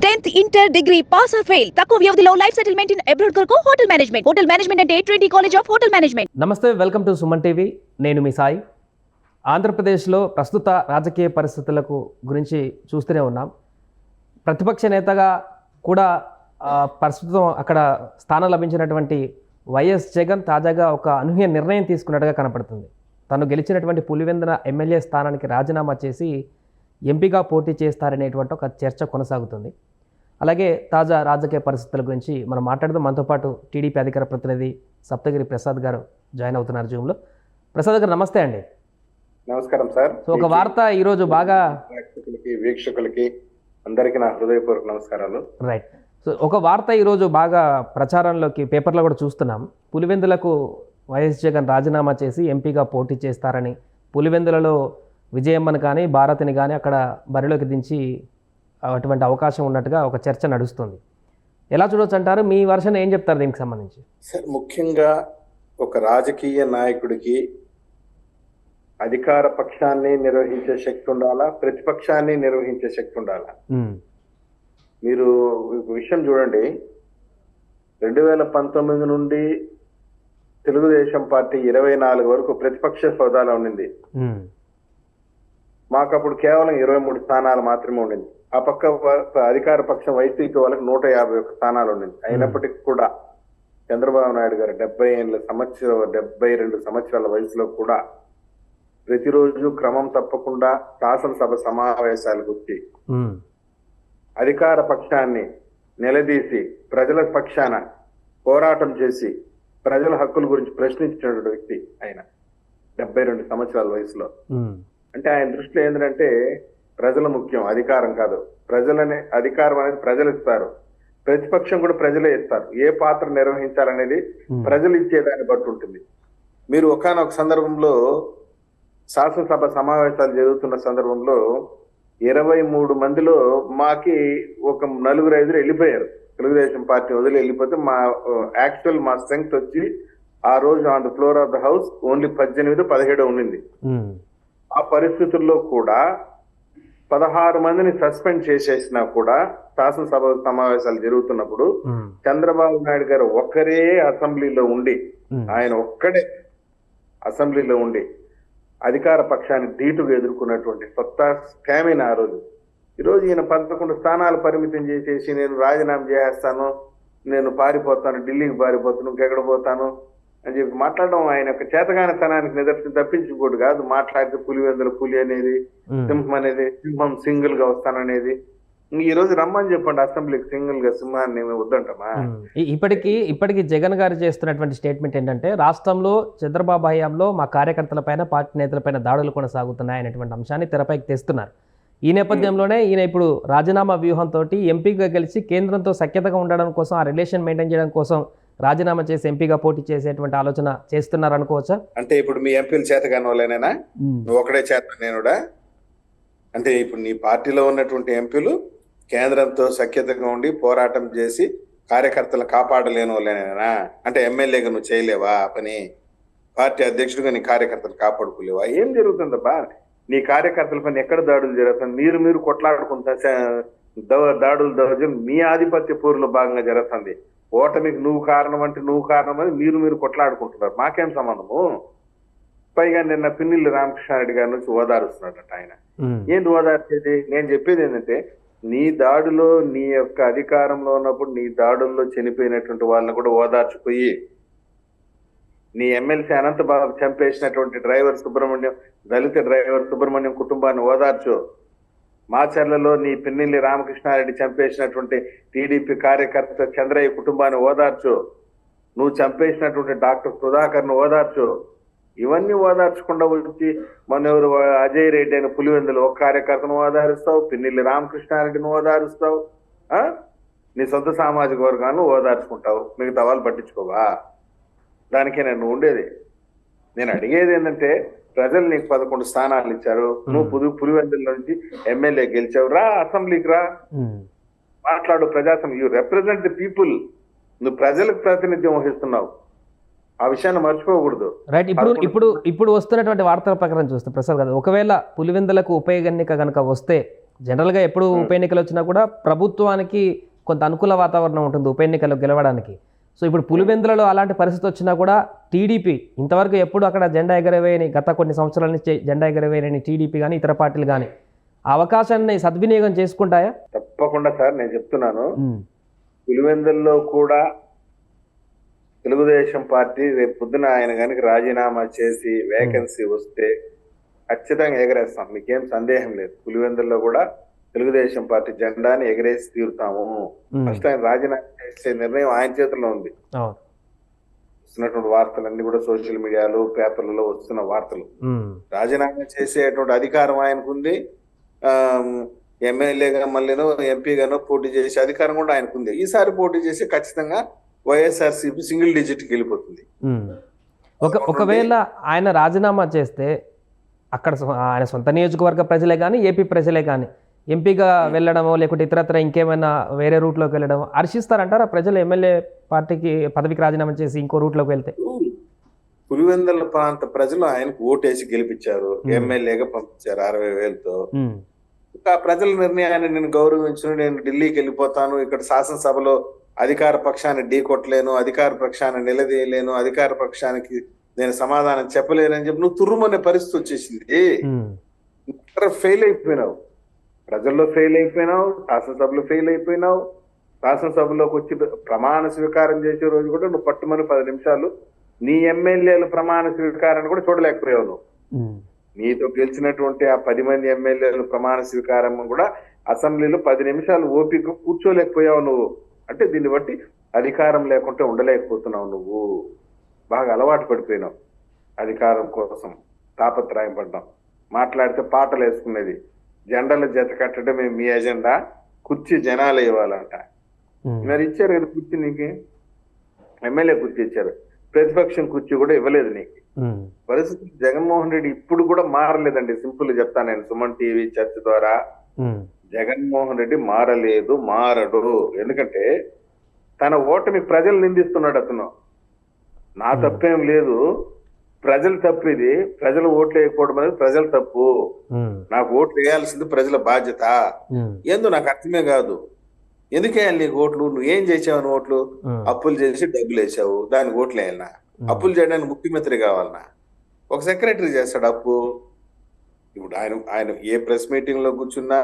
Tenth inter degree pass or fail. తక్కువ వ్యవధిలో life settlement in abroad కొరకు hotel management. Hotel management అంటే twenty college of hotel management. నమస్తే welcome to Suman TV. నేను మీ సాయి. ఆంధ్రప్రదేశ్లో ప్రస్తుత రాజకీయ పరిస్థితులకు గురించి చూస్తూనే ఉన్నాం. ప్రతిపక్ష నేతగా కూడా ప్రస్తుతం అక్కడ స్థానం లభించినటువంటి వైఎస్ జగన్ తాజాగా ఒక అనూహ్య నిర్ణయం తీసుకున్నట్టుగా కనపడుతుంది. తను గెలిచినటువంటి పులివెందన ఎమ్మెల్యే స్థానానికి రాజీనామా చేసి ఎంపీగా పోటీ చేస్తారనేటువంటి ఒక చర్చ కొనసాగుతుంది. అలాగే తాజా రాజకీయ పరిస్థితుల గురించి మనం మాట్లాడుతూ మనతో పాటు టీడీపీ అధికార ప్రతినిధి సప్తగిరి ప్రసాద్ గారు జాయిన్ అవుతున్నారు జూమ్లో. ప్రసాద్ గారు నమస్తే అండి. నమస్కారం సార్. సో ఒక వార్త ఈరోజు బాగా వీక్షకులకి అందరికీ నా హృదయపూర్వక నమస్కారాలు. రైట్. సో ఒక వార్త ఈరోజు బాగా ప్రచారంలోకి పేపర్లో కూడా చూస్తున్నాం. పులివెందులకు వైఎస్ జగన్ రాజీనామా చేసి ఎంపీగా పోటీ చేస్తారని పులివెందులలో విజయమ్మని కానీ భారతిని కానీ అక్కడ బరిలోకి దించి అటువంటి అవకాశం ఉన్నట్టుగా ఒక చర్చ నడుస్తుంది. ఎలా చూడొచ్చు అంటారు? మీ వర్షన్ ఏం చెప్తారు దీనికి సంబంధించి? సార్ ముఖ్యంగా ఒక రాజకీయ నాయకుడికి అధికార పక్షాన్ని నిర్వహించే శక్తి ఉండాలా? ప్రతిపక్షాన్ని నిర్వహించే శక్తి ఉండాలా? మీరు విషయం చూడండి. రెండు వేల పంతొమ్మిది నుండి తెలుగుదేశం పార్టీ ఇరవై నాలుగు వరకు ప్రతిపక్ష హోదాలో ఉండింది. మాకు అప్పుడు కేవలం ఇరవై మూడు స్థానాలు మాత్రమే ఉండింది. ఆ పక్క అధికార పక్షం వైసీపీ వాళ్ళకి నూట యాభై ఒక్క స్థానాలు ఉండింది. అయినప్పటికీ కూడా చంద్రబాబు నాయుడు గారు డెబ్బై ఏళ్ళ సంవత్సరం డెబ్బై రెండు సంవత్సరాల వయసులో కూడా ప్రతిరోజు క్రమం తప్పకుండా శాసనసభ సమావేశాలకు వచ్చి అధికార పక్షాన్ని నిలదీసి ప్రజల పక్షాన పోరాటం చేసి ప్రజల హక్కుల గురించి ప్రశ్నించినటువంటి వ్యక్తి ఆయన. డెబ్బై రెండు సంవత్సరాల వయసులో. అంటే ఆయన దృష్టిలో ఏంటంటే ప్రజల ముఖ్యం అధికారం కాదు. ప్రజలనే అధికారం అనేది ప్రజలు ఇస్తారు. ప్రతిపక్షం కూడా ప్రజలే ఇస్తారు. ఏ పాత్ర నిర్వహించాలనేది ఉమ్. ప్రజలు ఇచ్చేదాన్ని బట్టి ఉంటుంది. మీరు ఒకనొక సందర్భంలో శాసనసభ సమావేశాలు జరుగుతున్న సందర్భంలో ఇరవై మూడు మందిలో మాకి ఒక నలుగురు ఐదుగురు వెళ్ళిపోయారు. తెలుగుదేశం పార్టీ వదిలి వెళ్ళిపోతే మా యాక్చువల్ మా స్ట్రెంగ్త్ వచ్చి ఆ రోజు on the floor of the house only పద్దెనిమిది పదిహేడు ఉండింది. ఉమ్, ఆ పరిస్థితుల్లో కూడా పదహారు మందిని సస్పెండ్ చేసేసినా కూడా శాసనసభ సమావేశాలు జరుగుతున్నప్పుడు చంద్రబాబు నాయుడు గారు ఒక్కరే అసెంబ్లీలో ఉండి ఆయన ఒక్కడే అసెంబ్లీలో ఉండి అధికార పక్షాన్ని ధీటుగా ఎదుర్కొన్నటువంటి సొత్తా స్కామిన్ ఆ రోజు. ఈరోజు ఈయన పదకొండు స్థానాలు పరిమితం చేసేసి నేను రాజీనామా చేసేస్తాను నేను పారిపోతాను ఢిల్లీకి పారిపోతాను ఇంకెక్కడ పోతాను? అని చెప్పి మాట్లాడడం ఆయన యొక్క చేతగానితనానికి నిదర్శనం తప్పించుకోడు కాదు. మాట్లాడితే పులివెందుల పులి అనేది. సింహం అనేది సింహం సింగిల్గా వస్తాననేది ఇంక ఈ రోజు రమ్మని చెప్పండి. అసెంబ్లీకి సింగిల్గా సింహాన్ని వద్దంటామా? ఇప్పటికీ ఇప్పటికీ జగన్ గారు చేస్తున్నటువంటి స్టేట్మెంట్ ఏంటంటే రాష్ట్రంలో చంద్రబాబు హయాంలో మా కార్యకర్తలపైన పార్టీ నేతలపైన దాడులు కొనసాగుతున్నాయి అనేటువంటి అంశాన్ని తెరపైకి తెస్తున్నారు. ఈ నేపథ్యంలోనే ఈయన ఇప్పుడు రాజీనామా వ్యూహంతో ఎంపీగా గెలిచి కేంద్రంతో సఖ్యతగా ఉండడం కోసం ఆ రిలేషన్ మెయింటైన్ చేయడం కోసం రాజీనామా చేసి ఎంపీగా పోటీ చేసేటువంటి ఆలోచన చేస్తున్నారు అనుకోవచ్చా అంటే ఇప్పుడు మీ ఎంపీలు చేతగాని వాళ్ళేనా నువ్వు ఒకడే చేత నేనుడా? అంటే ఇప్పుడు నీ పార్టీలో ఉన్నటువంటి ఎంపీలు కేంద్రంతో సఖ్యతగా ఉండి పోరాటం చేసి కార్యకర్తలను కాపాడలేని వాళ్ళేనా అంటే ఎమ్మెల్యేగా నువ్వు చేయలేవా పని? పార్టీ అధ్యక్షుడిగా నీ కార్యకర్తలు కాపాడుకోలేవా? ఏం జరుగుతుందబ్బా నీ కార్యకర్తల పని ఎక్కడ దాడులు జరుగుతుంది మీరు మీరు కొట్లాడుకుంటా దాడులు దౌర్జన్యం మీ ఆధిపత్య పూర్లో భాగంగా జరుగుతుంది. ఓటమికి నువ్వు కారణం అంటే నువ్వు కారణం అని మీరు మీరు కొట్లాడుకుంటున్నారు. మాకేం సంబంధము? పైగా నిన్న పిన్నిల్లి రామకృష్ణారెడ్డి గారి నుంచి ఓదారుస్తున్నాడట ఆయన. ఏంటి ఓదార్చేది? నేను చెప్పేది ఏంటంటే నీ దాడిలో నీ యొక్క అధికారంలో ఉన్నప్పుడు నీ దాడుల్లో చనిపోయినటువంటి వాళ్ళని కూడా ఓదార్చిపోయి నీ ఎమ్మెల్సీ అనంతబాబు చంపేసినటువంటి డ్రైవర్ సుబ్రహ్మణ్యం దళిత డ్రైవర్ సుబ్రహ్మణ్యం కుటుంబాన్ని ఓదార్చు. మాచర్లలో నీ పిన్నెల్లి రామకృష్ణారెడ్డి చంపేసినటువంటి టీడీపీ కార్యకర్త చంద్రయ్య కుటుంబాన్ని ఓదార్చు. నువ్వు చంపేసినటువంటి డాక్టర్ సుధాకర్ను ఓదార్చు. ఇవన్నీ ఓదార్చకుండా వచ్చి మన ఎవరు అజయ్ రెడ్డి అయిన పులివెందులు ఒక కార్యకర్తను ఓదారుస్తావు పిన్నెల్లి రామకృష్ణారెడ్డిని ఓదారుస్తావు నీ సొంత సామాజిక వర్గాన్ని ఓదార్చుకుంటావు. మిగతా వాళ్ళు పట్టించుకోవా? దానికే నేను ఉండేది. నేను అడిగేది ఏంటంటే ప్రజలు నీకు పదకొండు స్థానాలు ఇచ్చారు. నువ్వు పుదు పులివెందుల నుంచి ఎమ్మెల్యే గెలిచావు. రా అసెంబ్లీకి రా. మాట్లాడు ప్రజాసం యూ రిప్రజెంట్ ది పీపుల్ నువ్వు ప్రజలకు ప్రాతినిధ్యం వహిస్తున్నావు. ఆ విషయాన్ని మర్చిపోకూడదు. రైట్ ఇప్పుడు ఇప్పుడు ఇప్పుడు వస్తున్నటువంటి వార్తల ప్రకారం చూస్తే ప్రసాద్ గారు ఒకవేళ పులివెందులకు ఉప ఎన్నిక కనుక వస్తే జనరల్గా ఎప్పుడు ఉప ఎన్నికలు వచ్చినా కూడా ప్రభుత్వానికి కొంత అనుకూల వాతావరణం ఉంటుంది ఉప ఎన్నికల్లో గెలవడానికి. సో ఇప్పుడు పులివెందులలో అలాంటి పరిస్థితి వచ్చినా కూడా టీడీపీ ఇంతవరకు ఎప్పుడు అక్కడ జెండా ఎగరవేయని గత కొన్ని సంవత్సరాల నుంచి జెండా ఎగరవేయని టీడీపీ కానీ ఇతర పార్టీలు కానీ ఆ అవకాశాన్ని సద్వినియోగం చేసుకుంటాయా? తప్పకుండా సార్ నేను చెప్తున్నాను. పులివెందుల్లో కూడా తెలుగుదేశం పార్టీ రేపు పొద్దున ఆయన కనుక రాజీనామా చేసి వేకెన్సీ వస్తే ఖచ్చితంగా ఎగరేస్తాం. మీకేం సందేహం లేదు. పులివెందుల్లో కూడా తెలుగుదేశం పార్టీ జెండాని ఎగరేసి తీరుతాము. ఫస్ట్ ఆయన రాజీనామా చేసే నిర్ణయం ఆయన చేతిలో ఉంది. వస్తున్నటువంటి వార్తలన్నీ కూడా సోషల్ మీడియాలో పేపర్లలో వస్తున్న వార్తలు. రాజీనామా చేసేటువంటి అధికారం ఆయనకుంది. ఎమ్మెల్యేగా మళ్ళీనో ఎంపీగానో పోటీ చేసే అధికారం కూడా ఆయనకుంది. ఈసారి పోటీ చేసి ఖచ్చితంగా వైఎస్ఆర్సీపీ సింగిల్ డిజిట్ వెళ్ళిపోతుంది. ఉమ్. ఒక ఒకవేళ ఆయన రాజీనామా చేస్తే అక్కడ ఆయన సొంత నియోజకవర్గ ప్రజలే కానీ ఏపీ ప్రజలే కానీ ఎంపీగా వెళ్ళడమో లేకుంటే ఇతరత్ర ఇంకేమైనా వేరే రూట్లోకి వెళ్ళడం హర్షిస్తారంటారా ప్రజలు ఎమ్మెల్యే పార్టీకి పదవికి రాజీనామా చేసి ఇంకో రూట్లోకి వెళ్తే? పులివెందుల ప్రాంత ప్రజలు ఆయనకు ఓటేసి గెలిపించారు. Hmm. ఎమ్మెల్యేగా పంపించారు అరవై వేలతో. ఉమ్, ఇంకా ప్రజల నిర్ణయాన్ని నేను గౌరవించను నేను ఢిల్లీకి వెళ్ళిపోతాను ఇక్కడ శాసనసభలో అధికార పక్షాన్ని ఢీకొట్టలేను అధికార పక్షాన్ని నిలదీయలేను అధికార పక్షానికి నేను సమాధానం చెప్పలేనని చెప్పి నువ్వు తుర్రుమనే పరిస్థితి వచ్చేసింది. ఫెయిల్ అయిపోయినావు? ప్రజల్లో ఫెయిల్ అయిపోయినావు శాసనసభలో ఫెయిల్ అయిపోయినావు శాసనసభలోకి వచ్చి ప్రమాణ స్వీకారం చేసే రోజు కూడా నువ్వు పట్టుమని పది నిమిషాలు నీ ఎమ్మెల్యేల ప్రమాణ స్వీకారాన్ని కూడా చూడలేకపోయావు నువ్వు. నీతో గెలిచినటువంటి ఆ పది మంది ఎమ్మెల్యేలు ప్రమాణ స్వీకారం కూడా అసెంబ్లీలో పది నిమిషాలు ఓపిక కూర్చోలేకపోయావు నువ్వు. అంటే దీన్ని బట్టి అధికారం లేకుంటే ఉండలేకపోతున్నావు నువ్వు. బాగా అలవాటు పడిపోయినావు అధికారం కోసం తాపత్రయం పడ్డాం మాట్లాడితే పాటలు వేసుకునేది. జెండాల జత కట్టడమే మీ ఎజెండా కుర్చీ జనాలు ఇవ్వాలంట. మరి ఇచ్చారు కదా కుర్చీ నీకు? ఎమ్మెల్యే కుర్చీ ఇచ్చారు. ప్రతిపక్షం కుర్చీ కూడా ఇవ్వలేదు నీకు. పరిస్థితి జగన్మోహన్ రెడ్డి ఇప్పుడు కూడా మారలేదండి. సింపుల్ చెప్తాను నేను. సుమన్ టీవీ చర్చ ద్వారా జగన్మోహన్ రెడ్డి మారలేదు మారడు. ఎందుకంటే తన ఓటమి ప్రజలు నిందిస్తున్నాడు అతను. నా తప్పేం లేదు. ప్రజల తప్పు ఇది. ప్రజలు ఓట్లు వేయకపోవడం అనేది ప్రజల తప్పు. నాకు ఓట్లు వేయాల్సింది ప్రజల బాధ్యత. ఏందో నాకు అర్థమే కాదు. ఎందుకు నీకు ఓట్లు? నువ్వు ఏం చేసావు అని ఓట్లు? అప్పులు చేసి డబ్బులు వేసావు. దానికి ఓట్లు వేయాలనా? ఉమ్, అప్పులు చేయడానికి ముఖ్యమంత్రి కావాలనా? ఒక సెక్రటరీ చేస్తాడు అప్పు. ఇప్పుడు ఆయన ఆయన ఏ ప్రెస్ మీటింగ్లో కూర్చున్నా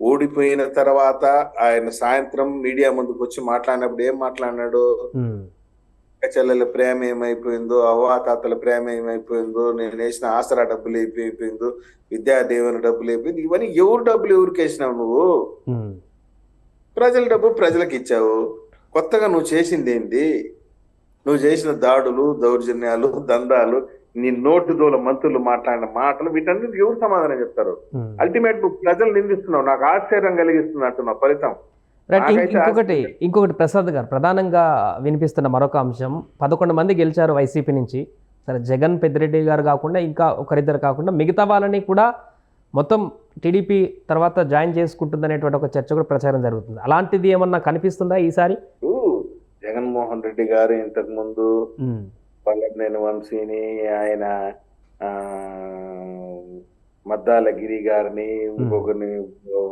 ఓడిపోయిన తర్వాత ఆయన సాయంత్రం మీడియా ముందుకు వచ్చి మాట్లాడినప్పుడు ఏం మాట్లాడినాడు? చెల్లెల ప్రేమ ఏమైపోయిందో అవ్వాతాతల ప్రేమ ఏమైపోయిందో నేను వేసిన ఆసరా డబ్బులు అయిపోయిందో విద్యాదేవన డబ్బులు అయిపోయింది ఇవన్నీ ఎవరు డబ్బులు ఎవరికి వేసినావు నువ్వు? ప్రజల డబ్బు ప్రజలకు ఇచ్చావు. కొత్తగా నువ్వు చేసింది ఏంటి నువ్వు చేసిన దాడులు దౌర్జన్యాలు దందాలు నీ నోటు దూల మంత్రులు మాట్లాడిన మాటలు వీటన్నిటికి ఎవరు సమాధానం చెప్తారు. అల్టిమేట్ నువ్వు ప్రజలు నిందిస్తున్నావు. నాకు ఆశ్చర్యం కలిగిస్తుంది అంటున్నావు ఫలితం. ఇంకొకటి ఇంకొకటి ప్రసాద్ గారు ప్రధానంగా వినిపిస్తున్న మరొక అంశం పదకొండు మంది గెలిచారు వైసీపీ నుంచి. సరే జగన్ పెద్దిరెడ్డి గారు కాకుండా ఇంకా ఒకరిద్దరు కాకుండా మిగతా వాళ్ళని కూడా మొత్తం టీడీపీ తర్వాత జాయిన్ చేసుకుంటుందనేటువంటి ఒక చర్చ కూడా ప్రచారం జరుగుతుంది. అలాంటిది ఏమన్నా కనిపిస్తుందా ఈసారి? జగన్మోహన్ రెడ్డి గారు ఇంతకు ముందు పల్లెనేని వంశీని ఆయన మద్దాల గిరి గారిని ఇంకొకరిని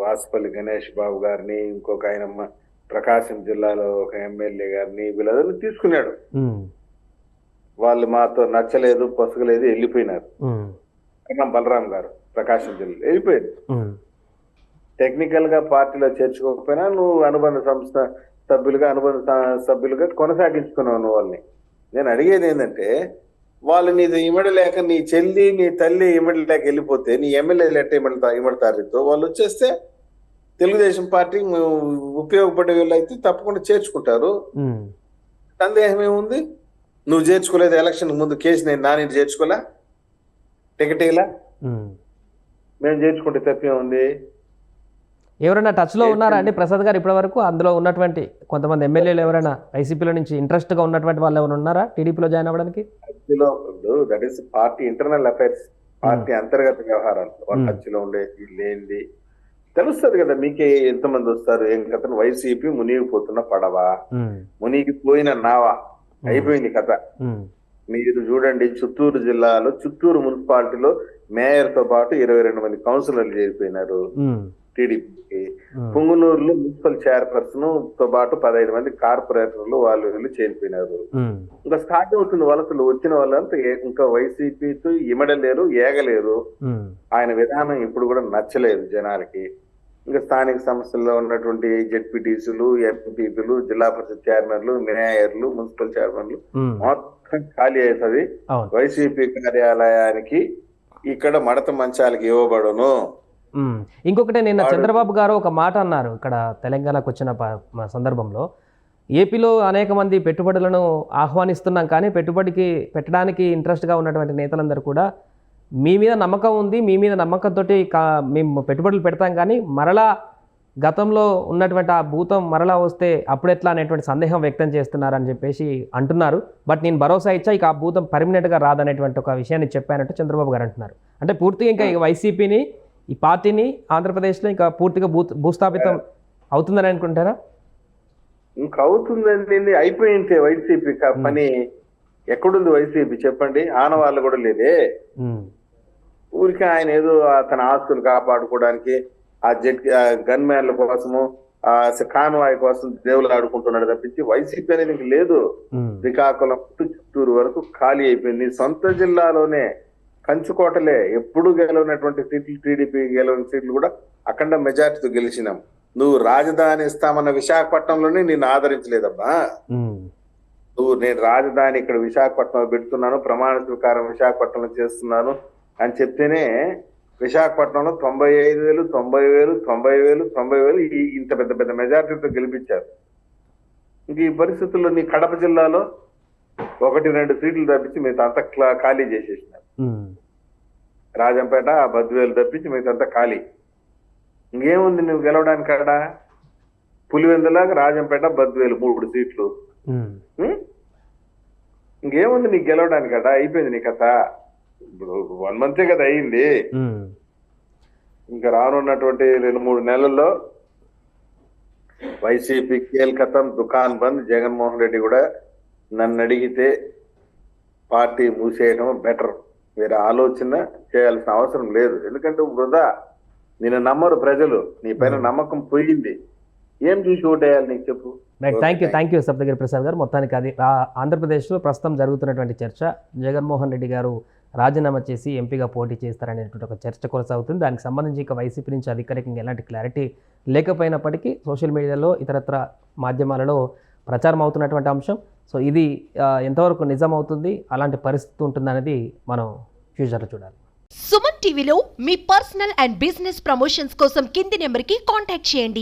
వాసుపల్లి గణేష్ బాబు గారిని ఇంకొక ఆయన ప్రకాశం జిల్లాలో ఒక ఎమ్మెల్యే గారిని వీళ్ళందరినీ తీసుకున్నాడు. వాళ్ళు మాతో నచ్చలేదు పొసగలేదు వెళ్ళిపోయినారు. కన్నం బలరాం గారు ప్రకాశం జిల్లా వెళ్ళిపోయారు టెక్నికల్గా పార్టీలో చేర్చుకోకపోయినా నువ్వు అనుబంధ సంస్థ సభ్యులుగా అనుబంధ సభ్యులుగా కొనసాగించుకున్నావు నువ్వు వాళ్ళని. నేను అడిగేది ఏంటంటే వాళ్ళు నీది ఇమడలేక నీ చెల్లి నీ తల్లి ఇమడలేక వెళ్ళిపోతే నీ ఎమ్మెల్యేలు ఎట్ట ఇమడతా ఇమడతారు నీతో? వాళ్ళు వచ్చేస్తే తెలుగుదేశం పార్టీ ఉపయోగపడే వాళ్ళు అయితే తప్పకుండా చేర్చుకుంటారు. సందేహం ఏముంది? నువ్వు చేర్చుకోలేదు ఎలక్షన్ ముందు కేసు నేను నాని చేర్చుకోలే? టికెట్ ఇలా. మేము చేర్చుకుంటే తప్పే ఉంది ఎవరైనా టచ్లో ఉన్నారా అండి? ప్రసాద్ గారు ఇప్పటివరకు అందులో ఉన్నటువంటి కొంతమంది ఎమ్మెల్యేలు ఎవరైనా వైసీపీలో నుంచి ఇంట్రెస్ట్గా ఉన్నటువంటి వాళ్ళు ఎవరైనా ఉన్నారా? టీడీపీలో జాయిన్ అవ్వడానికి? That is party internal affairs party అంతర్గత వ్యవహారాలు. వాళ్ళ Hmm. టచ్లో ఉండేది లేనిది. తెలుస్తుంది కదా మీకే ఎంతమంది వస్తారు? ఏం కథ? వైసీపీ మునిగిపోతున్న పడవ. ఉమ్, మునిగిపోయిన నావా. అయిపోయింది కథ. మీరు చూడండి చిత్తూరు జిల్లాలో చిత్తూరు మున్సిపాలిటీలో మేయర్తో పాటు ఇరవై రెండు మంది కౌన్సిలర్లు చేరిపోయినారు. టీడీపీకి. పుంగునూరులో మున్సిపల్ చైర్పర్సన్తో పాటు పదహైదు మంది కార్పొరేటర్లు వాళ్ళు వీళ్ళు చేరిపోయినారు. ఇంకా స్టార్ట్ అవుతుంది వలసలు వచ్చిన వాళ్ళంతా ఇంకా వైసీపీతో ఇమడలేరు ఏగలేరు. ఆయన విధానం ఇప్పుడు కూడా నచ్చలేదు జనాలకి. ఇంకా స్థానిక సంస్థల్లో ఉన్నటువంటి జెడ్పీటీసీలు ఎంపీపీలు జిల్లా పరిషత్ చైర్మన్లు మేయర్లు మున్సిపల్ చైర్మన్లు మొత్తం ఖాళీ అవుతుంది. వైసీపీ కార్యాలయానికి ఇక్కడ మడత మంచాలకి ఇవ్వబడును. ఇంకొకటి నిన్న చంద్రబాబు గారు ఒక మాట అన్నారు ఇక్కడ తెలంగాణకు వచ్చిన సందర్భంలో. ఏపీలో అనేక మంది పెట్టుబడులను ఆహ్వానిస్తున్నాం కానీ పెట్టుబడికి పెట్టడానికి ఇంట్రెస్ట్గా ఉన్నటువంటి నేతలందరూ కూడా మీ మీద నమ్మకం ఉంది మీ మీద నమ్మకంతో మేము పెట్టుబడులు పెడతాం కానీ మరలా గతంలో ఉన్నటువంటి ఆ భూతం మరలా వస్తే అప్పుడెట్లా అనేటువంటి సందేహం వ్యక్తం చేస్తున్నారని చెప్పేసి అంటున్నారు. బట్ నేను భరోసా ఇచ్చా ఇక ఆ భూతం పర్మనెంట్గా రాదనేటువంటి ఒక విషయాన్ని చెప్పానంటూ చంద్రబాబు గారు అంటున్నారు. అంటే పూర్తిగా ఇంకా ఇక వైసీపీని ఈ పార్టీని ఆంధ్రప్రదేశ్లో ఇంకా పూర్తిగా భూ భూస్థాపితం అవుతుందని అనుకుంటారా? ఇంకా అవుతుందండి అయిపోయింటే వైసీపీ పని ఎక్కడుంది వైసీపీ చెప్పండి? ఆనవాళ్ళు కూడా లేదే. ఊరికే ఆయన ఏదో తన ఆస్తులు కాపాడుకోవడానికి ఆ జెట్ గన్ మ్యాన్ల కోసము ఆ కాన్వాయ్ కోసం దేవుళ్ళు ఆడుకుంటున్నాడు తప్పించి వైసీపీ అనేది ఇంక లేదు. శ్రీకాకుళం చిత్తూరు వరకు ఖాళీ అయిపోయింది. సొంత జిల్లాలోనే కంచుకోటలే ఎప్పుడు గెలవనటువంటి సీట్లు టీడీపీ గెలవని సీట్లు కూడా అఖండ మెజార్టీతో గెలిచినాం. నువ్వు రాజధాని ఇస్తామన్న విశాఖపట్నంలోనే నిన్ను ఆదరించలేదమ్మా నువ్వు నేను రాజధాని ఇక్కడ విశాఖపట్నంలో పెడుతున్నాను ప్రమాణ స్వీకారం విశాఖపట్నంలో చేస్తున్నాను అని చెప్తేనే విశాఖపట్నంలో తొంభై ఐదు వేలు తొంభై వేలు తొంభై వేలు తొంభై వేలు ఈ ఇంత పెద్ద పెద్ద మెజార్టీతో గెలిపించారు. ఇంక ఈ పరిస్థితుల్లో నీ కడప జిల్లాలో ఒకటి రెండు సీట్లు తప్పించి మిగతా అంతా ఖాళీ చేసేసినారు. రాజంపేట బద్వేలు తప్పించి అంతా ఖాళీ. ఇంకేముంది నువ్వు గెలవడానికి కాడ పులివెందులాగా రాజంపేట బద్వేలు మూడు సీట్లు? ఇంకేముంది నీకు గెలవడానికి కదా అయిపోయింది నీ కథ. ఇప్పుడు వన్ మంతే కదా అయింది. ఇంకా రానున్నటువంటి రెండు మూడు నెలల్లో వైసీపీ కేల్కతం దుకాన్ బంద్. జగన్మోహన్ రెడ్డి కూడా నన్ను అడిగితే పార్టీ మూసేయడం బెటర్. వేరే ఆలోచన చేయాల్సిన అవసరం లేదు. ఎందుకంటే వృధా నిన్ను నమ్మరు ప్రజలు. నీ పైన నమ్మకం పోయింది. ఏం చూసి ఓటేయాలి నీకు చెప్పు? Thank you thank you Saptagiri Prasad garu. మొత్తానికి అది ఆంధ్రప్రదేశ్లో ప్రస్తుతం జరుగుతున్నటువంటి చర్చ జగన్మోహన్ రెడ్డి గారు రాజీనామా చేసి ఎంపీగా పోటీ చేస్తారనేటువంటి ఒక చర్చ కొనసాగుతుంది. దానికి సంబంధించి ఇక వైసీపీ నుంచి అధికారికంగా ఎలాంటి క్లారిటీ లేకపోయినప్పటికీ సోషల్ మీడియాలో ఇతరత్ర మాధ్యమాలలో ప్రచారం అవుతున్నటువంటి అంశం. సో ఇది ఎంతవరకు నిజం అవుతుంది అలాంటి పరిస్థితి ఉంటుంది అనేది మనం ఫ్యూచర్లో చూడాలి. సుమన్ టీవీలో మీ పర్సనల్ అండ్ బిజినెస్ ప్రమోషన్స్ కోసం కింది నెంబర్కి కాంటాక్ట్ చేయండి.